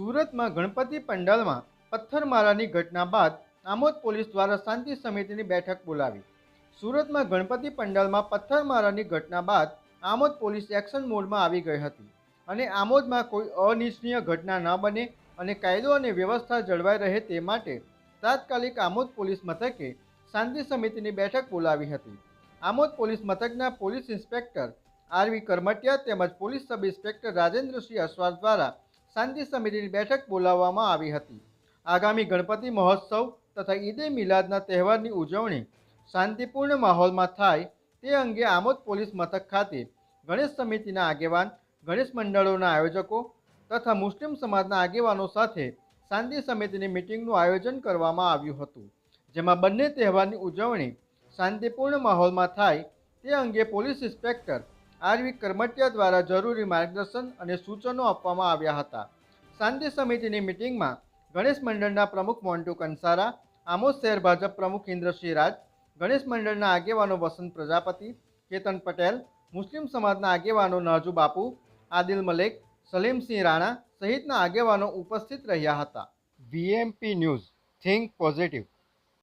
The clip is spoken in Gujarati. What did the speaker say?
સુરતમાં ગણપતિ પંડાલમાં પથ્થરમારાની ઘટના બાદ આમોદ પોલીસ દ્વારા શાંતિ સમિતિની બેઠક બોલાવી. સુરતમાં ગણપતિ પંડાલમાં પથ્થરમારાની ઘટના બાદ આમોદ પોલીસ એક્શન મોડમાં આવી ગઈ હતી અને આમોદમાં કોઈ અનિચ્છનીય ઘટના ન બને અને કાયદો અને વ્યવસ્થા જળવાઈ રહે તે માટે તાત્કાલિક આમોદ પોલીસ મથકે શાંતિ સમિતિની બેઠક બોલાવી હતી. આમોદ પોલીસ મથકના police inspector R V Karamtiya તેમજ police sub inspector Rajendrasinh Asvar દ્વારા શાંતિ સમિતિની બેઠક બોલાવવામાં આવી હતી. આગામી ગણપતિ મહોત્સવ તથા ઈદે મિલાદના તહેવારની ઉજવણી શાંતિપૂર્ણ માહોલમાં થાય તે અંગે આમોદ પોલીસ મથક ખાતે ગણેશ સમિતિના આગેવાન, ગણેશ મંડળોના આયોજકો તથા મુસ્લિમ સમાજના આગેવાનો સાથે શાંતિ સમિતિની મિટિંગનું આયોજન કરવામાં આવ્યું હતું. જેમાં બંને તહેવારની ઉજવણી શાંતિપૂર્ણ માહોલમાં થાય તે અંગે પોલીસ ઇન્સ્પેક્ટર આરવી કરમટિયા દ્વારા જરૂરી માર્ગદર્શન અને સૂચનો આપવામાં આવ્યા હતા. શાંતિ સમિતિની મિટિંગમાં ગણેશ મંડળના પ્રમુખ મોન્ટુ કંસારા, આમોદ શહેર ભાજપ પ્રમુખ ઇન્દ્રસિંહ રાજ, ગણેશ મંડળના આગેવાનો વસંત પ્રજાપતિ, કેતન પટેલ, મુસ્લિમ સમાજના આગેવાનો નાજુ બાપુ, આદિલ મલેક, સલીમસિંહ રાણા સહિતના આગેવાનો ઉપસ્થિત રહ્યા હતા. V M P news, think positive.